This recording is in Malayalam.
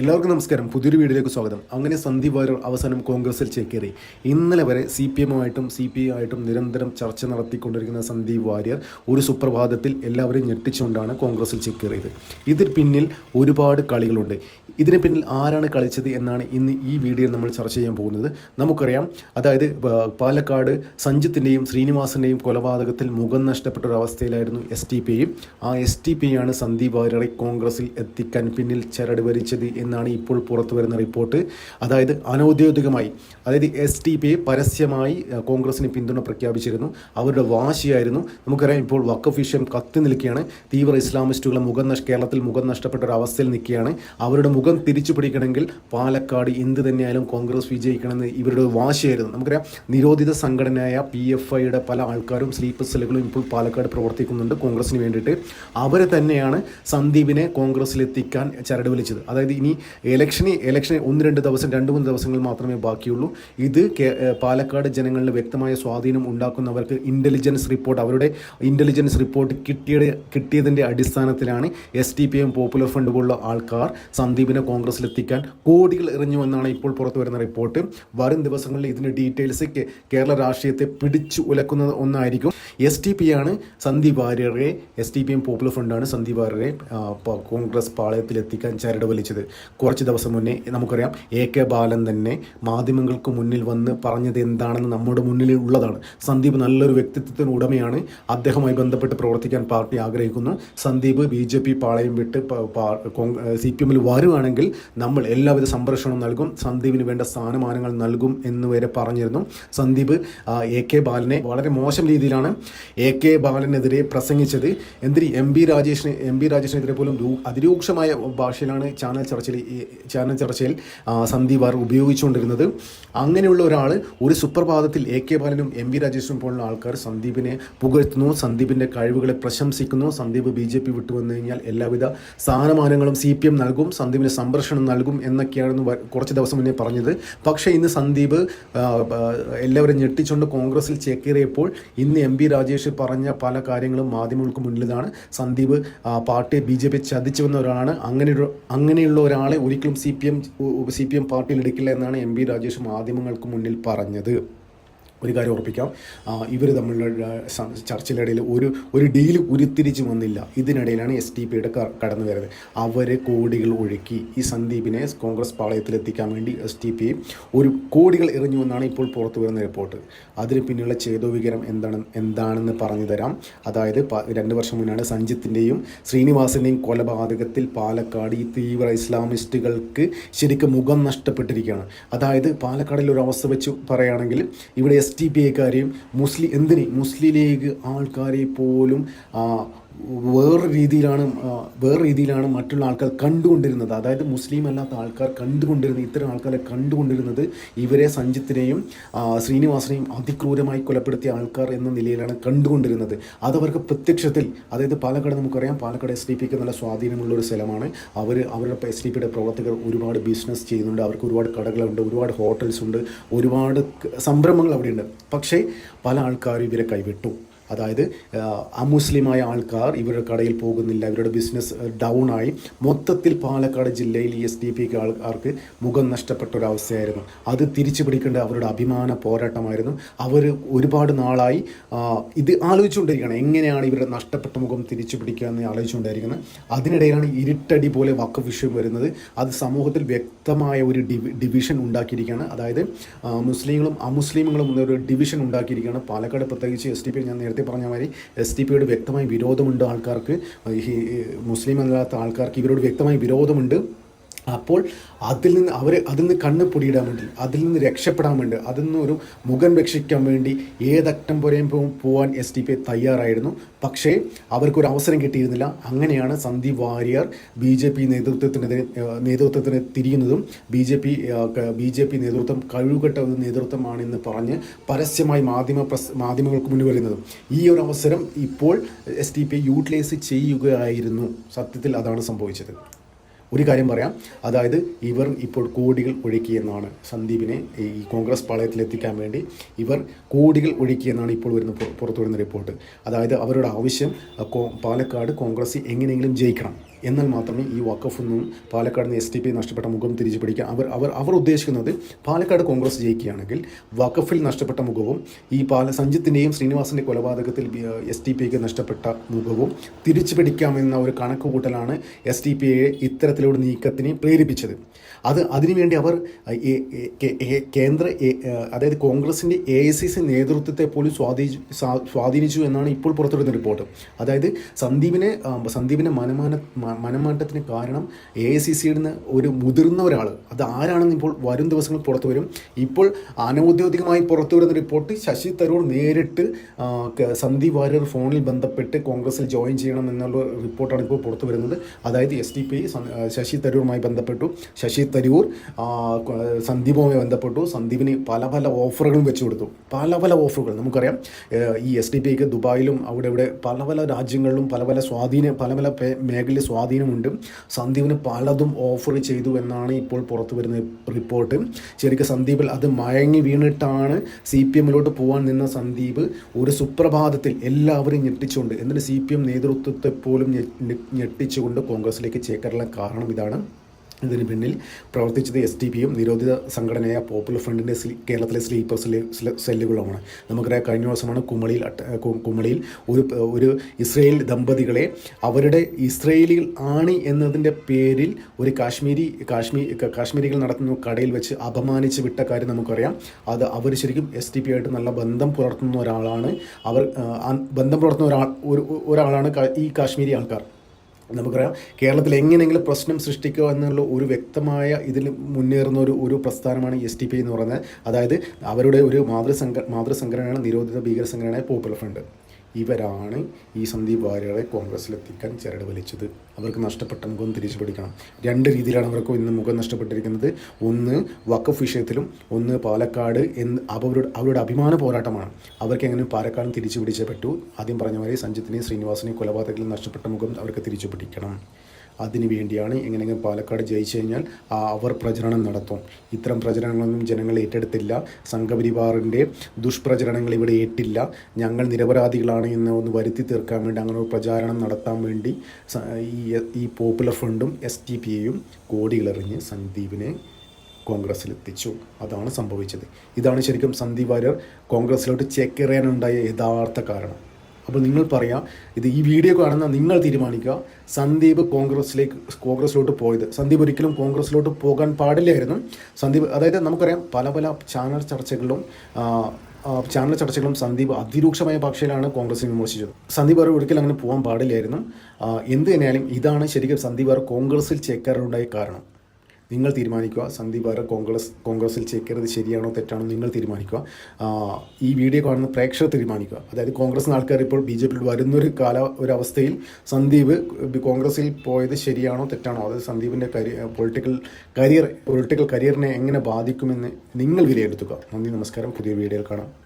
എല്ലാവർക്കും നമസ്കാരം. പുതിയൊരു വീഡിയോയിലേക്ക് സ്വാഗതം. അങ്ങനെ സന്ദീപ് വാര്യർ അവസാനം കോൺഗ്രസിൽ ചേക്കേറി. ഇന്നലെ വരെ സി പി എമ്മുമായിട്ടും സി പി ആയിട്ടും നിരന്തരം ചർച്ച നടത്തിക്കൊണ്ടിരിക്കുന്ന സന്ദീപ് വാര്യർ ഒരു സുപ്രഭാതത്തിൽ എല്ലാവരെയും ഞെട്ടിച്ചുകൊണ്ടാണ് കോൺഗ്രസിൽ ചേക്കേറിയത്. ഇതിന് പിന്നിൽ ഒരുപാട് കളികളുണ്ട്. ഇതിന് പിന്നിൽ ആരാണ് കളിച്ചത് എന്നാണ് ഇന്ന് ഈ വീഡിയോ നമ്മൾ ചർച്ച ചെയ്യാൻ പോകുന്നത്. നമുക്കറിയാം അതായത് പാലക്കാട് സഞ്ജിത്തിന്റെയും ശ്രീനിവാസന്റെയും കൊലപാതകത്തിൽ മുഖം നഷ്ടപ്പെട്ട ഒരു അവസ്ഥയിലായിരുന്നു എസ് ടി പി ആ എസ് ടി പി ആണ് സന്ദീപ് വാര്യറെ കോൺഗ്രസിൽ എത്തിക്കാൻ പിന്നിൽ ചരട് വലിച്ചത് എന്നാണ് ഇപ്പോൾ പുറത്തു വരുന്ന റിപ്പോർട്ട്. അതായത് അനൗദ്യോഗികമായി അതായത് എസ് ടി പി പരസ്യമായി കോൺഗ്രസിന് പിന്തുണ പ്രഖ്യാപിച്ചിരുന്നു. അവരുടെ വാശിയായിരുന്നു. നമുക്കറിയാം ഇപ്പോൾ വക്കഫ് വിഷയം കത്തി നിൽക്കുകയാണ്. തീവ്ര ഇസ്ലാമിസ്റ്റുകളെ മുഖം നഷ്ട കേരളത്തിൽ മുഖം നഷ്ടപ്പെട്ട ഒരു അവസ്ഥയിൽ നിൽക്കുകയാണ്. അവരുടെ മുഖം തിരിച്ചു പിടിക്കണമെങ്കിൽ പാലക്കാട് എന്ത് തന്നെയായാലും കോൺഗ്രസ് വിജയിക്കണമെന്ന് ഇവരുടെ വാശിയായിരുന്നു. നമുക്കറിയാം നിരോധിത സംഘടനയായ പി എഫ് ഐയുടെ പല ആൾക്കാരും സ്ലീപ്പർ സെല്ലുകളും ഇപ്പോൾ പാലക്കാട് പ്രവർത്തിക്കുന്നുണ്ട് കോൺഗ്രസിന് വേണ്ടിയിട്ട്. അവരെ തന്നെയാണ് സന്ദീപിനെ കോൺഗ്രസിലെത്തിക്കാൻ ചരട് വലിച്ചത് അതായത് ഇനി ഇലക്ഷന് ഇലക്ഷൻ ഒന്ന് രണ്ട് ദിവസം രണ്ട് മൂന്ന് ദിവസങ്ങൾ മാത്രമേ ബാക്കിയുള്ളൂ. ഇത് പാലക്കാട് ജനങ്ങളിൽ വ്യക്തമായ സ്വാധീനം ഉണ്ടാക്കുന്നവർക്ക് ഇന്റലിജൻസ് റിപ്പോർട്ട് അവരുടെ ഇന്റലിജൻസ് റിപ്പോർട്ട് കിട്ടിയത് കിട്ടിയതിന്റെ അടിസ്ഥാനത്തിലാണ് S T P M popular fund പോലുള്ള ആൾക്കാർ സന്ദീപിനെ കോൺഗ്രസ്സിലെത്തിക്കാൻ കോടികൾ എറിഞ്ഞു എന്നാണ് ഇപ്പോൾ പുറത്തു വരുന്ന റിപ്പോർട്ട് വരും ദിവസങ്ങളിൽ ഇതിന്റെ ഡീറ്റെയിൽസ് കേരള രാഷ്ട്രീയത്തെ പിടിച്ചു ഉലക്കുന്ന ഒന്നായിരിക്കും. എസ് ടി പി ആണ് Sandeep വാര്യരെ S T P M popular ഫണ്ടാണ് Sandeep വാര്യരെ കോൺഗ്രസ് പാളയത്തിലെത്തിക്കാൻ ചരട് വലിച്ചത്. കുറച്ച് ദിവസം മുന്നേ നമുക്കറിയാം എ കെ ബാലൻ തന്നെ മാധ്യമങ്ങൾക്ക് മുന്നിൽ വന്ന് പറഞ്ഞത് എന്താണെന്ന് നമ്മുടെ മുന്നിൽ ഉള്ളതാണ്. സന്ദീപ് നല്ലൊരു വ്യക്തിത്വത്തിന് ഉടമയാണ്. അദ്ദേഹവുമായി ബന്ധപ്പെട്ട് പ്രവർത്തിക്കാൻ പാർട്ടി ആഗ്രഹിക്കുന്നു. സന്ദീപ് ബി ജെ പി പാളയം വിട്ട് സി പി എമ്മിൽ വരുവാണെങ്കിൽ നമ്മൾ എല്ലാവിധ സംരക്ഷണവും നൽകും. സന്ദീപിന് വേണ്ട സ്ഥാനമാനങ്ങൾ നൽകും എന്ന് വരെ പറഞ്ഞിരുന്നു. സന്ദീപ് എ കെ ബാലനെ വളരെ മോശം രീതിയിലാണ് എ കെ ബാലനെതിരെ പ്രസംഗിച്ചത്. എന്തിന് എം ബി രാജേഷിന് എം ബി രാജേഷിനെതിരെ പോലും അതിരൂക്ഷമായ ഭാഷയിലാണ് ചാനൽ ചർച്ചയിൽ ഈ ചാനൽ ചർച്ചയിൽ സന്ദീപ് ആർ ഉപയോഗിച്ചുകൊണ്ടിരുന്നത്. അങ്ങനെയുള്ള ഒരാൾ ഒരു സുപ്രഭാതത്തിൽ എ കെ ബാലനും എം വി രാജേഷും പോലുള്ള ആൾക്കാർ സന്ദീപിനെ പുകഴ്ത്തുന്നു സന്ദീപിന്റെ കഴിവുകളെ പ്രശംസിക്കുന്നു സന്ദീപ് ബി ജെ പി വിട്ടു വന്നു കഴിഞ്ഞാൽ എല്ലാവിധ സ്ഥാനമാനങ്ങളും സി പി എം നൽകും സന്ദീപിന് സംരക്ഷണം നൽകും എന്നൊക്കെയാണ് കുറച്ച് ദിവസം മുന്നേ പറഞ്ഞത്. പക്ഷേ ഇന്ന് സന്ദീപ് എല്ലാവരും ഞെട്ടിച്ചുകൊണ്ട് കോൺഗ്രസിൽ ചേക്കേറിയപ്പോൾ ഇന്ന് എം വി രാജേഷ് പറഞ്ഞ പല കാര്യങ്ങളും മാധ്യമങ്ങൾക്ക് മുന്നിലാണ് സന്ദീപ് പാർട്ടിയെ ബി ജെ പി ചതിച്ചു വന്ന ഒരാളാണ്. അങ്ങനെ അങ്ങനെയുള്ള അങ്ങനെയുള്ള ഒരാളെ ഒരിക്കലും C P M C P M പാർട്ടിയിൽ എടുക്കില്ല എന്നാണ് എം ബി രാജേഷ് മാധ്യമങ്ങൾക്ക് മുന്നിൽ പറഞ്ഞത്. ഒരു കാര്യം ഉറപ്പിക്കാം. ഇവർ തമ്മിലുള്ള ചർച്ചയിലിടയിൽ ഒരു ഒരു ഡീൽ ഉരുത്തിരിച്ച് വന്നില്ല. ഇതിനിടയിലാണ് എസ് ടി പിയുടെ കടന്നു വരുന്നത്. അവർ കോടികൾ ഒഴുക്കി ഈ സന്ദീപിനെ കോൺഗ്രസ് പാളയത്തിലെത്തിക്കാൻ വേണ്ടി എസ് ടി പി ഒരു കോടികൾ എറിഞ്ഞു എന്നാണ് ഇപ്പോൾ പുറത്തു വരുന്ന റിപ്പോർട്ട്. അതിന് പിന്നിലുള്ള ചേതോവികരം എന്താണ് എന്താണെന്ന് പറഞ്ഞു തരാം. അതായത് രണ്ട് വർഷം മുന്നാണ് സഞ്ജിത്തിന്റെയും ശ്രീനിവാസിന്റെയും കൊലപാതകത്തിൽ പാലക്കാട് ഈ തീവ്ര ഇസ്ലാമിസ്റ്റുകൾക്ക് ശരിക്കും മുഖം നഷ്ടപ്പെട്ടിരിക്കുകയാണ്. അതായത് പാലക്കാടിൽ ഒരു അവസ്ഥ വെച്ച് പറയുകയാണെങ്കിൽ ഇവിടെ എസ് ടി പി ഐക്കാരെയും മുസ്ലിം എന്തിന്? മുസ്ലിം ലീഗ് ആൾക്കാരെ പോലും ആ, വേറെ രീതിയിലാണ് വേറെ രീതിയിലാണ് മറ്റുള്ള ആൾക്കാർ കണ്ടുകൊണ്ടിരുന്നത്. അതായത് മുസ്ലിം അല്ലാത്ത ആൾക്കാർ കണ്ടുകൊണ്ടിരുന്ന ഇത്തരം ആൾക്കാരെ കണ്ടുകൊണ്ടിരുന്നത് ഇവരെ സഞ്ജിത്തിനെയും ശ്രീനിവാസിനെയും അതിക്രൂരമായി കൊലപ്പെടുത്തിയ ആൾക്കാർ എന്ന നിലയിലാണ് കണ്ടുകൊണ്ടിരുന്നത്. അതവർക്ക് പ്രത്യക്ഷത്തിൽ അതായത് പാലക്കാട് നമുക്കറിയാം പാലക്കാട് എസ് ഡി പിക്ക് നല്ല സ്വാധീനമുള്ള ഒരു സ്ഥലമാണ്. അവർ അവരുടെ എസ് ഡി പിയുടെ പ്രവർത്തകർ ഒരുപാട് ബിസിനസ് ചെയ്യുന്നുണ്ട്. അവർക്ക് ഒരുപാട് കടകളുണ്ട് ഒരുപാട് ഹോട്ടൽസ് ഉണ്ട് ഒരുപാട് സംരംഭങ്ങൾ അവിടെയുണ്ട്. പക്ഷേ പല ആൾക്കാരും ഇവരെ കൈവിട്ടു. അതായത് അമുസ്ലിമായ ആൾക്കാർ ഇവരുടെ കടയിൽ പോകുന്നില്ല ഇവരുടെ ബിസിനസ് ഡൗൺ ആയി. മൊത്തത്തിൽ പാലക്കാട് ജില്ലയിൽ ഈ എസ് ഡി പി ആൾക്കാർക്ക് മുഖം നഷ്ടപ്പെട്ട ഒരു അവസ്ഥയായിരുന്നു. അത് തിരിച്ചു പിടിക്കേണ്ട അവരുടെ അഭിമാന പോരാട്ടമായിരുന്നു. അവർ ഒരുപാട് നാളായി ഇത് ആലോചിച്ചുകൊണ്ടിരിക്കുകയാണ്. എങ്ങനെയാണ് ഇവരുടെ നഷ്ടപ്പെട്ട മുഖം തിരിച്ചു പിടിക്കുക എന്ന് ആലോചിച്ചുകൊണ്ടിരിക്കുന്നത്. അതിനിടയിലാണ് ഇരുട്ടടി പോലെ വക്ക വിഷയം വരുന്നത്. അത് സമൂഹത്തിൽ വ്യക്തമായ ഒരു ഡിവിഷൻ ഉണ്ടാക്കിയിരിക്കുകയാണ്. അതായത് മുസ്ലിങ്ങളും അമുസ്ലിമുകളും ഒരു ഡിവിഷൻ ഉണ്ടാക്കിയിരിക്കുകയാണ്. പാലക്കാട് പ്രത്യേകിച്ച് എസ് ടി പി ഞാൻ നേരത്തെ പറഞ്ഞ മാതിരി എസ് ടി പിയോട് വ്യക്തമായി വിരോധമുണ്ട് ആൾക്കാർക്ക്. ഈ മുസ്ലിം അല്ലാത്ത ആൾക്കാർക്ക് ഇവരോട് വ്യക്തമായി വിരോധമുണ്ട്. അപ്പോൾ അതിൽ നിന്ന് അവർ അതിൽ നിന്ന് കണ്ണ് പൊടിയിടാൻ വേണ്ടി അതിൽ നിന്ന് രക്ഷപ്പെടാൻ വേണ്ടി അതിൽ നിന്ന് ഒരു മുഖം രക്ഷിക്കാൻ വേണ്ടി ഏതറ്റം പോലെയും പോകാൻ എസ് ഡി പി തയ്യാറായിരുന്നു. പക്ഷേ അവർക്കൊരു അവസരം കിട്ടിയിരുന്നില്ല. അങ്ങനെയാണ് Sandeep Warrier B J P നേതൃത്വത്തിനെതിരെ നേതൃത്വത്തിന് തിരിയുന്നതും B J P B J P നേതൃത്വം കഴിവുകെട്ട ഒരു നേതൃത്വമാണെന്ന് പറഞ്ഞ് പരസ്യമായി മാധ്യമ പ്രസ് മാധ്യമങ്ങൾക്ക് മുന്നിൽ വരുന്നതും. ഈ ഒരു അവസരം ഇപ്പോൾ എസ് ഡി പി യൂട്ടിലൈസ് ചെയ്യുകയായിരുന്നു. സത്യത്തിൽ അതാണ് സംഭവിച്ചത്. ഒരു കാര്യം പറയാം. അതായത് ഇവർ ഇപ്പോൾ കോടികൾ ഒഴുക്കിയെന്നാണ് സന്ദീപിനെ ഈ കോൺഗ്രസ് പാളയത്തിലെത്തിക്കാൻ വേണ്ടി ഇവർ കോടികൾ ഒഴുക്കിയെന്നാണ് ഇപ്പോൾ വരുന്ന പുറ- പുറത്തു വരുന്ന റിപ്പോർട്ട് അതായത് അവരുടെ ആവശ്യം പാലക്കാട് കോൺഗ്രസ് എങ്ങനെയെങ്കിലും ജയിക്കണം. എന്നാൽ മാത്രമേ ഈ വക്കഫ് നിന്നും പാലക്കാട് നിന്ന് എസ് ടി പി നഷ്ടപ്പെട്ട മുഖം തിരിച്ചു പിടിക്കുക അവർ അവർ അവർ ഉദ്ദേശിക്കുന്നത് പാലക്കാട് കോൺഗ്രസ് ജയിക്കുകയാണെങ്കിൽ വക്കഫിൽ നഷ്ടപ്പെട്ട മുഖവും ഈ പാല സഞ്ജിത്തിന്റെയും ശ്രീനിവാസിന്റെ കൊലപാതകത്തിൽ എസ് ടി പിക്ക് നഷ്ടപ്പെട്ട മുഖവും തിരിച്ചു പിടിക്കാമെന്ന ഒരു കണക്ക് കൂട്ടലാണ് എസ് ടി പി യെ ഇത്തരത്തിലൊരു നീക്കത്തിന് പ്രേരിപ്പിച്ചത്. അത് അതിനുവേണ്ടി അവർ കേന്ദ്ര അതായത് കോൺഗ്രസിന്റെ എ ഐ സി സി നേതൃത്വത്തെ പോലും സ്വാധീനിച്ചു സ്വാധീനിച്ചു എന്നാണ് ഇപ്പോൾ പുറത്തുവിടുന്ന റിപ്പോർട്ട്. അതായത് സന്ദീപിനെ സന്ദീപിനെ മനമാന മനമാറ്റത്തിന് കാരണം എ ഐ സി സിയിൽ നിന്ന് ഒരു മുതിർന്ന ഒരാൾ അത് ആരാണെന്ന് ഇപ്പോൾ വരും ദിവസങ്ങൾ പുറത്തു വരും. ഇപ്പോൾ അനൗദ്യോഗികമായി പുറത്തു വരുന്ന റിപ്പോർട്ട് ശശി തരൂർ നേരിട്ട് സന്ദീപ് വാര്യർ ഫോണിൽ ബന്ധപ്പെട്ട് കോൺഗ്രസിൽ ജോയിൻ ചെയ്യണം എന്നുള്ള റിപ്പോർട്ടാണ് ഇപ്പോൾ പുറത്തു വരുന്നത്. അതായത് എസ് ഡി പി ശശി തരൂറുമായി ബന്ധപ്പെട്ടു. ശശി തരൂർ സന്ദീപുമായി ബന്ധപ്പെട്ടു. സന്ദീപിന് പല പല ഓഫറുകളും വെച്ചു കൊടുത്തു. പല പല ഓഫറുകൾ നമുക്കറിയാം ഈ എസ് ഡി പിക്ക് ദുബായിലും അവിടെ ഇവിടെ പല പല രാജ്യങ്ങളിലും പല പല സ്വാധീന പല പല മേഖലയിൽ സ്വാധീനമുണ്ട്. സന്ദീപിന് പലതും ഓഫർ ചെയ്തു എന്നാണ് ഇപ്പോൾ പുറത്തു വരുന്ന റിപ്പോർട്ട് ശരിക്കും സന്ദീപിൽ അത് മയങ്ങി വീണിട്ടാണ് സി പി എമ്മിലോട്ട് പോകാൻ നിന്ന സന്ദീപ് ഒരു സുപ്രഭാതത്തിൽ എല്ലാവരും ഞെട്ടിച്ചുകൊണ്ട് എന്നിട്ട് സി പി എം നേതൃത്വത്തെ പോലും ഞെട്ടിച്ചുകൊണ്ട് കോൺഗ്രസിലേക്ക് ചേക്കേറാൻ കാരണം ഇതാണ്. ഇതിന് പിന്നിൽ പ്രവർത്തിച്ചത് എസ് ടി പിയും നിരോധിത സംഘടനയായ പോപ്പുലർ ഫ്രണ്ടിന്റെ കേരളത്തിലെ സ്ലീപ്പർ സെല്ല് സെല്ല് സെല്ലുകളുമാണ് നമുക്കറിയാം കഴിഞ്ഞ ദിവസമാണ് കുമളിയിൽ കുമളിയിൽ ഒരു ഒരു ഇസ്രയേൽ ദമ്പതികളെ അവരുടെ ഇസ്രയേലിൽ ആണ് എന്നതിന്റെ പേരിൽ ഒരു കാശ്മീരി കാശ്മീർ കാശ്മീരികൾ നടത്തുന്ന കടയിൽ വെച്ച് അപമാനിച്ച് വിട്ട കാര്യം നമുക്കറിയാം. അത് അവർ ശരിക്കും എസ് ടി പി ആയിട്ട് നല്ല ബന്ധം പുലർത്തുന്ന ഒരാളാണ്. അവർ ബന്ധം പുലർത്തുന്ന ഒരാൾ ഒരു ഒരാളാണ് ഈ കാശ്മീരി ആൾക്കാർ. നമുക്കറിയാം കേരളത്തിൽ എങ്ങനെയെങ്കിലും പ്രശ്നം സൃഷ്ടിക്കുക എന്നുള്ള ഒരു വ്യക്തമായ ഇതിൽ മുന്നേറുന്ന ഒരു ഒരു പ്രസ്ഥാനമാണ് എസ് ടി പി എന്ന് പറയുന്നത്. അതായത് അവരുടെ ഒരു മാതൃസംഘ മാതൃസംഘടനയാണ് നിരോധിത ഭീകര സംഘടനയായ പോപ്പുലർ ഫ്രണ്ട് ഇവരാണ് ഈ സന്ദീപ് വാര്യരെ കോൺഗ്രസ്സിലെത്തിക്കാൻ ചരട് വലിച്ചത്. അവർക്ക് നഷ്ടപ്പെട്ട മുഖം തിരിച്ചു പിടിക്കണം. രണ്ട് രീതിയിലാണ് അവർക്ക് ഇന്ന് മുഖം നഷ്ടപ്പെട്ടിരിക്കുന്നത്. ഒന്ന് വഖഫ് വിഷയത്തിലും ഒന്ന് പാലക്കാട് എന്ന് അവരുടെ അവരുടെ അഭിമാന പോരാട്ടമാണ്. അവർക്ക് എങ്ങനെ പാലക്കാട് തിരിച്ചു പിടിച്ചേ പറ്റൂ? ആദ്യം പറഞ്ഞ മാതിരി സഞ്ജിത്തിനെയും ശ്രീനിവാസിനെയും കൊലപാതകത്തിൽ നഷ്ടപ്പെട്ട മുഖം അവർക്ക് തിരിച്ചു പിടിക്കണം. അതിനു വേണ്ടിയാണ് എങ്ങനെയെങ്കിലും പാലക്കാട് ജയിച്ചു കഴിഞ്ഞാൽ അവർ പ്രചരണം നടത്തും. ഇത്തരം പ്രചരണങ്ങളൊന്നും ജനങ്ങൾ ഏറ്റെടുത്തില്ല. സംഘപരിവാറിന്റെ ദുഷ്പ്രചരണങ്ങൾ ഇവിടെ ഏറ്റില്ല. ഞങ്ങൾ നിരപരാധികളാണ് എന്ന് ഒന്ന് വരുത്തി തീർക്കാൻ വേണ്ടി അങ്ങനെ ഒരു പ്രചാരണം നടത്താൻ വേണ്ടി ഈ ഈ പോപ്പുലർ ഫ്രണ്ടും എസ് ടി പി എയും കോടികളെറിഞ്ഞ് സന്ദീപിനെ കോൺഗ്രസ്സിലെത്തിച്ചു. അതാണ് സംഭവിച്ചത്. ഇതാണ് ശരിക്കും സന്ദീപ് വാര്യർ കോൺഗ്രസ്സിലോട്ട് ചേക്കേറിയാനുണ്ടായ യഥാർത്ഥ കാരണം. അപ്പോൾ നിങ്ങൾ പറയാം ഇത് ഈ വീഡിയോ കാണുന്ന നിങ്ങൾ തീരുമാനിക്കുക. സന്ദീപ് കോൺഗ്രസ്സിലേക്ക് കോൺഗ്രസ്സിലോട്ട് പോയത്. സന്ദീപ് ഒരിക്കലും കോൺഗ്രസ്സിലോട്ട് പോകാൻ പാടില്ലായിരുന്നു. സന്ദീപ് അതായത് നമുക്കറിയാം പല പല ചാനൽ ആ, ചാനൽ ചർച്ചകളും സന്ദീപ് അതിരൂക്ഷമായ ഭാഷയിലാണ് കോൺഗ്രസിനെ വിമർശിച്ചത്. സന്ദീപ് അവർ ഒരിക്കലും അങ്ങനെ പോകാൻ പാടില്ലായിരുന്നു. എന്ത് തന്നെയാലും ഇതാണ് ശരിക്കും സന്ദീപ് അവർ കോൺഗ്രസിൽ ചേക്കാറുണ്ടായ കാരണം. നിങ്ങൾ തീരുമാനിക്കുക. സന്ദീപ് ആര് കോൺഗ്രസ് കോൺഗ്രസിൽ ചേക്കരുത് ശരിയാണോ തെറ്റാണോ നിങ്ങൾ തീരുമാനിക്കുക. ഈ വീഡിയോ കാണുന്ന പ്രേക്ഷകർ തീരുമാനിക്കുക. അതായത് കോൺഗ്രസ് ആൾക്കാർ ഇപ്പോൾ ബി ജെ പിയിൽ വരുന്നൊരു കാല ഒരവസ്ഥയിൽ സന്ദീപ് കോൺഗ്രസിൽ പോയത് ശരിയാണോ തെറ്റാണോ? അതായത് സന്ദീപിന്റെ കരിയർ പൊളിറ്റിക്കൽ കരിയർ പൊളിറ്റിക്കൽ കരിയറിനെ എങ്ങനെ ബാധിക്കുമെന്ന് നിങ്ങൾ വിലയിരുത്തുക. നന്ദി നമസ്കാരം. പുതിയ വീഡിയോയിൽ കാണാം.